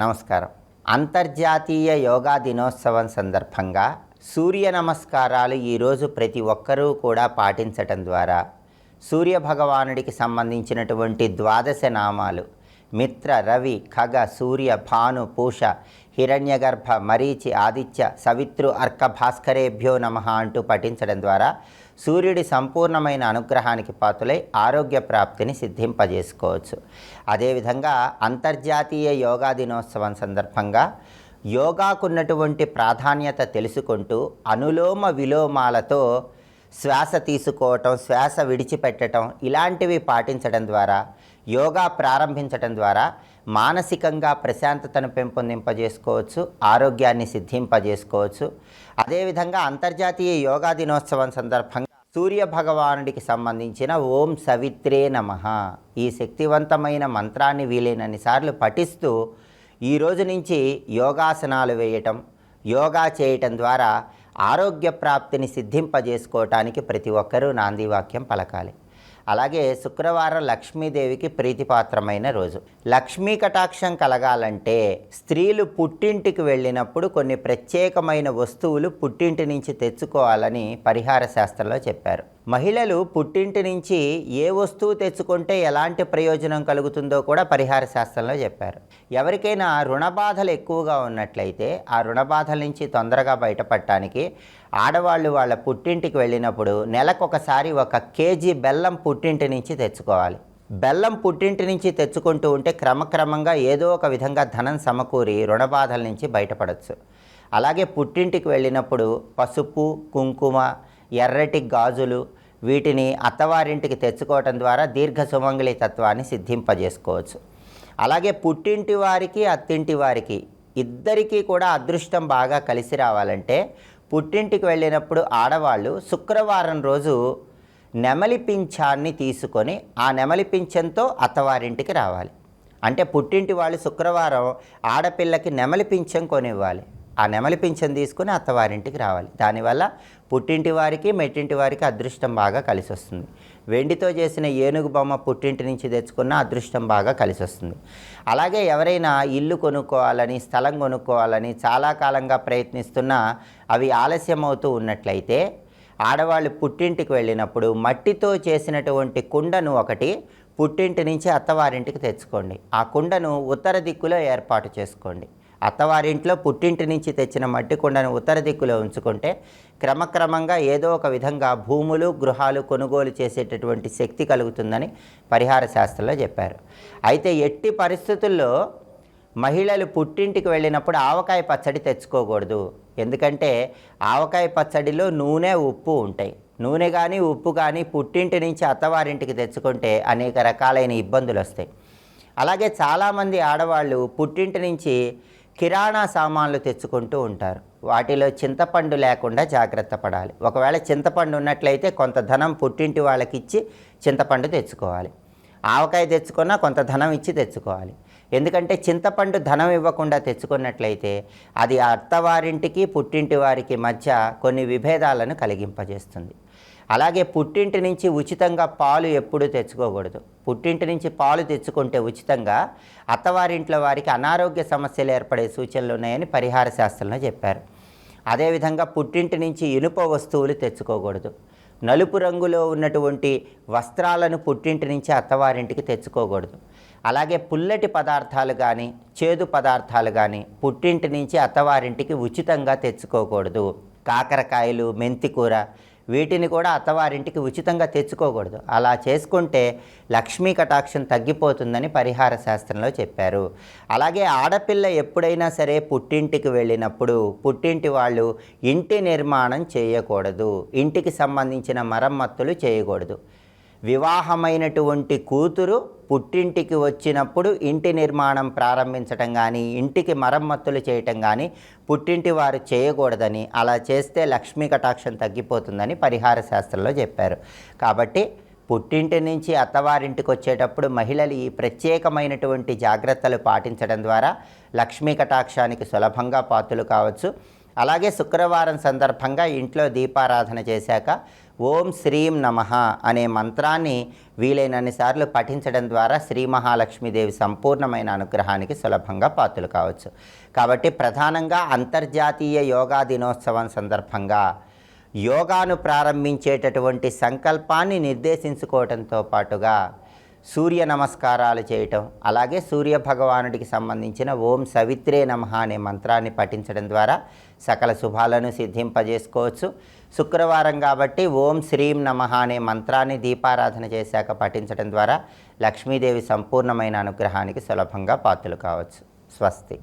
నమస్కారం. అంతర్జాతీయ యోగా దినోత్సవం సందర్భంగా సూర్య నమస్కారాలు ఈరోజు ప్రతి ఒక్కరూ కూడా పాటించటం ద్వారా సూర్య భగవానుడికి సంబంధించినటువంటి ద్వాదశ నామాలు మిత్ర రవి ఖగ సూర్య భాను పూష హిరణ్యగర్భ మరీచి ఆదిత్య సవిత్రు అర్క భాస్కరేభ్యో నమ అంటూ పఠించడం ద్వారా సూర్యుడి సంపూర్ణమైన అనుగ్రహానికి పాతులై ఆరోగ్య ప్రాప్తిని సిద్ధింపజేసుకోవచ్చు. అదేవిధంగా అంతర్జాతీయ యోగా దినోత్సవం సందర్భంగా యోగాకున్నటువంటి ప్రాధాన్యత తెలుసుకుంటూ అనులోమ విలోమాలతో శ్వాస తీసుకోవటం శ్వాస విడిచిపెట్టడం ఇలాంటివి పాటించడం ద్వారా యోగా ప్రారంభించడం ద్వారా మానసికంగా ప్రశాంతతను పెంపొందింపజేసుకోవచ్చు ఆరోగ్యాన్ని సిద్ధింపజేసుకోవచ్చు. అదేవిధంగా అంతర్జాతీయ యోగా దినోత్సవం సందర్భంగా సూర్య భగవానుడికి సంబంధించిన ఓం సవిత్రే నమ. ఈ శక్తివంతమైన మంత్రాన్ని వీలైనన్ని సార్లు పఠిస్తూ ఈ రోజు నుంచి యోగాసనాలు వేయటం యోగా చేయటం ద్వారా ఆరోగ్య ప్రాప్తిని సిద్ధింపజేసుకోవటానికి ప్రతి ఒక్కరూ నాంది వాక్యం పలకాలి. అలాగే శుక్రవారం లక్ష్మీదేవికి ప్రీతిపాత్రమైన రోజు. లక్ష్మీ కటాక్షం కలగాలంటే స్త్రీలు పుట్టింటికి వెళ్ళినప్పుడు కొన్ని ప్రత్యేకమైన వస్తువులు పుట్టింటి నుంచి తెచ్చుకోవాలని పరిహార శాస్త్రంలో చెప్పారు. మహిళలు పుట్టింటి నుంచి ఏ వస్తువు తెచ్చుకుంటే ఎలాంటి ప్రయోజనం కలుగుతుందో కూడా పరిహార శాస్త్రంలో చెప్పారు. ఎవరికైనా రుణ బాధలు ఎక్కువగా ఉన్నట్లయితే ఆ రుణ బాధల నుంచి తొందరగా బయటపడటానికి ఆడవాళ్ళు వాళ్ళ పుట్టింటికి వెళ్ళినప్పుడు నెలకొకసారి ఒక కేజీ బెల్లం పుట్టింటి నుంచి తెచ్చుకోవాలి. బెల్లం పుట్టింటి నుంచి తెచ్చుకుంటూ ఉంటే క్రమక్రమంగా ఏదో ఒక విధంగా ధనం సమకూరి రుణ బాధల నుంచి బయటపడవచ్చు అలాగే పుట్టింటికి వెళ్ళినప్పుడు పసుపు కుంకుమ ఎర్రటి గాజులు వీటిని అత్తవారింటికి తెచ్చుకోవటం ద్వారా దీర్ఘ సుమంగళి తత్వాన్ని సిద్ధింపజేసుకోవచ్చు. అలాగే పుట్టింటి వారికి అత్తింటి వారికి ఇద్దరికీ కూడా అదృష్టం బాగా కలిసి రావాలంటే పుట్టింటికి వెళ్ళినప్పుడు ఆడవాళ్ళు శుక్రవారం రోజు నెమలి పింఛాన్ని తీసుకొని ఆ నెమలి పింఛంతో అత్తవారింటికి రావాలి. అంటే పుట్టింటి వాళ్ళు శుక్రవారం ఆడపిల్లకి నెమలి పింఛం కొనివ్వాలి. ఆ నెమలి పింఛన్ తీసుకుని అత్తవారింటికి రావాలి. దానివల్ల పుట్టింటి వారికి మెట్టింటి వారికి అదృష్టం బాగా కలిసి వస్తుంది వెండితో చేసిన ఏనుగు బొమ్మ పుట్టింటి నుంచి తెచ్చుకున్న అదృష్టం బాగా కలిసి వస్తుంది అలాగే ఎవరైనా ఇల్లు కొనుక్కోవాలని స్థలం కొనుక్కోవాలని చాలా కాలంగా ప్రయత్నిస్తున్నా అవి ఆలస్యం అవుతూ ఉన్నట్లయితే ఆడవాళ్ళు పుట్టింటికి వెళ్ళినప్పుడు మట్టితో చేసినటువంటి కుండను ఒకటి పుట్టింటి నుంచి అత్తవారింటికి తెచ్చుకోండి. ఆ కుండను ఉత్తర దిక్కులో ఏర్పాటు చేసుకోండి. అత్తవారింట్లో పుట్టింటి నుంచి తెచ్చిన మట్టి కుండను ఉత్తర దిక్కులో ఉంచుకుంటే క్రమక్రమంగా ఏదో ఒక విధంగా భూములు గృహాలు కొనుగోలు చేసేటటువంటి శక్తి కలుగుతుందని పరిహార శాస్త్రంలో చెప్పారు. అయితే ఎట్టి పరిస్థితుల్లో మహిళలు పుట్టింటికి వెళ్ళినప్పుడు ఆవకాయ పచ్చడి తెచ్చుకోకూడదు. ఎందుకంటే ఆవకాయ పచ్చడిలో నూనె ఉప్పు ఉంటాయి. నూనె కానీ ఉప్పు కానీ పుట్టింటి నుంచి అత్తవారింటికి తెచ్చుకుంటే అనేక రకాలైన ఇబ్బందులు వస్తాయి అలాగే చాలామంది ఆడవాళ్ళు పుట్టింటి నుంచి కిరాణా సామాన్లు తెచ్చుకుంటూ ఉంటారు. వాటిలో చింతపండు లేకుండా జాగ్రత్త పడాలి. ఒకవేళ చింతపండు ఉన్నట్లయితే కొంత ధనం పుట్టింటి వాళ్ళకి ఇచ్చి చింతపండు తెచ్చుకోవాలి. ఆవకాయ తెచ్చుకున్నా కొంత ధనం ఇచ్చి తెచ్చుకోవాలి. ఎందుకంటే చింతపండు ధనం ఇవ్వకుండా తెచ్చుకున్నట్లయితే అది అత్తవారింటికి పుట్టింటి వారికి మధ్య కొన్ని విభేదాలను కలిగింపజేస్తుంది. అలాగే పుట్టింటి నుంచి ఉచితంగా పాలు ఎప్పుడూ తెచ్చుకోకూడదు. పుట్టింటి నుంచి పాలు తెచ్చుకుంటే ఉచితంగా అత్తవారింట్లో వారికి అనారోగ్య సమస్యలు ఏర్పడే సూచనలు ఉన్నాయని పరిహార శాస్త్రంలో చెప్పారు. అదేవిధంగా పుట్టింటి నుంచి ఇనుప వస్తువులు తెచ్చుకోకూడదు. నలుపు రంగులో ఉన్నటువంటి వస్త్రాలను పుట్టింటి నుంచి అత్తవారింటికి తెచ్చుకోకూడదు. అలాగే పుల్లటి పదార్థాలు కానీ చేదు పదార్థాలు కానీ పుట్టింటి నుంచి అత్తవారింటికి ఉచితంగా తెచ్చుకోకూడదు. కాకరకాయలు మెంతికూర వీటిని కూడా అత్తవారింటికి ఉచితంగా తెచ్చుకోకూడదు. అలా చేసుకుంటే లక్ష్మీ కటాక్షం తగ్గిపోతుందని పరిహార శాస్త్రంలో చెప్పారు. అలాగే ఆడపిల్ల ఎప్పుడైనా సరే పుట్టింటికి వెళ్ళినప్పుడు పుట్టింటి వాళ్ళు ఇంటి నిర్మాణం చేయకూడదు. ఇంటికి సంబంధించిన మరమ్మత్తులు చేయకూడదు. వివాహమైనటువంటి కూతురు పుట్టింటికి వచ్చినప్పుడు ఇంటి నిర్మాణం ప్రారంభించటం కానీ ఇంటికి మరమ్మతులు చేయటం కానీ పుట్టింటి వారు చేయకూడదని అలా చేస్తే లక్ష్మీ కటాక్షం తగ్గిపోతుందని పరిహార శాస్త్రంలో చెప్పారు. కాబట్టి పుట్టింటి నుంచి అత్తవారింటికి వచ్చేటప్పుడు మహిళలు ఈ ప్రత్యేకమైనటువంటి జాగ్రత్తలు పాటించడం ద్వారా లక్ష్మీ కటాక్షానికి సులభంగా పాత్రలు కావచ్చు. అలాగే శుక్రవారం సందర్భంగా ఇంట్లో దీపారాధన చేశాక ఓం శ్రీం నమ అనే మంత్రాన్ని వీలైనన్ని సార్లు పఠించడం ద్వారా శ్రీ మహాలక్ష్మీదేవి సంపూర్ణమైన అనుగ్రహానికి సులభంగా పాత్రలు కావచ్చు. కాబట్టి ప్రధానంగా అంతర్జాతీయ యోగా దినోత్సవం సందర్భంగా యోగాను ప్రారంభించేటటువంటి సంకల్పాన్ని నిర్దేశించుకోవడంతో పాటుగా సూర్య నమస్కారాలు చేయటం అలాగే సూర్య భగవానుడికి సంబంధించిన ఓం సవిత్రే నమ అనే మంత్రాన్ని పఠించడం ద్వారా సకల శుభాలను సిద్ధింపజేసుకోవచ్చు. శుక్రవారం కాబట్టి ఓం శ్రీం నమ అనే మంత్రాన్ని దీపారాధన చేశాక పఠించడం ద్వారా లక్ష్మీదేవి సంపూర్ణమైన అనుగ్రహానికి సులభంగా పాత్రలు కావచ్చు. స్వస్తి.